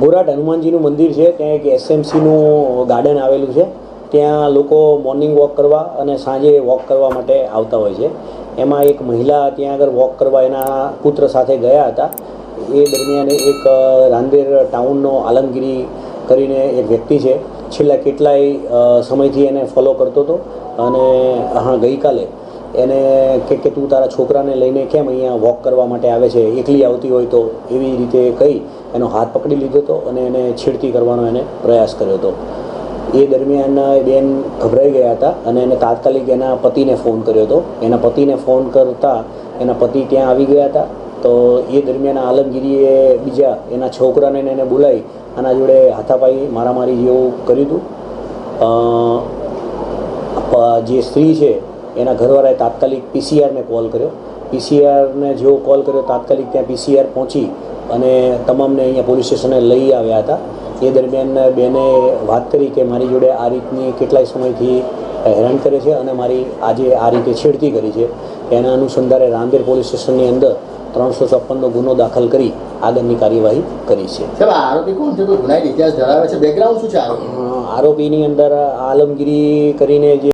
ગોરાટ હનુમાનજીનું મંદિર છે, ત્યાં એક એસએમસીનું ગાર્ડન આવેલું છે. ત્યાં લોકો મોર્નિંગ વોક કરવા અને સાંજે વોક કરવા માટે આવતા હોય છે. એમાં એક મહિલા ત્યાં આગળ વોક કરવા એના પુત્ર સાથે ગયા હતા. એ દરમિયાન એક રાંદેર ટાઉનનો આલમગીરી કરીને એક વ્યક્તિ છે. છેલ્લા કેટલાય સમયથી એને ફોલો કરતો હતો અને હા, ગઈકાલે એને કે કે તું તારા છોકરાને લઈને કેમ અહીંયા વોક કરવા માટે આવે છે? એકલી આવતી હોય તો એવી રીતે કહી એનો હાથ પકડી લીધો હતો અને એને છેડતી કરવાનો એને પ્રયાસ કર્યો હતો એ દરમિયાન એ બેન ગભરાઈ ગયા હતા અને એને તાત્કાલિક એના પતિને ફોન કર્યો હતો એના પતિને ફોન કરતા એના પતિ ત્યાં આવી ગયા હતા. તો એ દરમિયાન આલમગીરીએ બીજા એના છોકરાને એને બોલાવી આના જોડે હાથાપાઈ મારામારી જેવું કર્યું હતું. જે સ્ત્રી છે એના ઘરવાળાએ તાત્કાલિક પીસીઆરને કોલ કર્યો. પીસીઆરને જેવો કોલ કર્યો તાત્કાલિક ત્યાં પીસીઆર પહોંચી અને તમામને અહીંયા પોલીસ સ્ટેશને લઈ આવ્યા હતા. એ દરમિયાન બેને વાત કરી કે મારી જોડે આ રીતની કેટલાય સમયથી હેરાન કરે છે અને મારી આજે આ રીતે છેડતી કરી છે. એના અનુસંધાને રાંદેર પોલીસ સ્ટેશનની અંદર ત્રણસો છપ્પનનો ગુનો દાખલ કરી આગળની કાર્યવાહી કરી છે. આરોપી કોણ છે? કોઈ ગુનાહિત ઇતિહાસ ધરાવે છે? બેકગ્રાઉન્ડ શું છે આરોપીની? અંદર આલમગીરી કરીને જે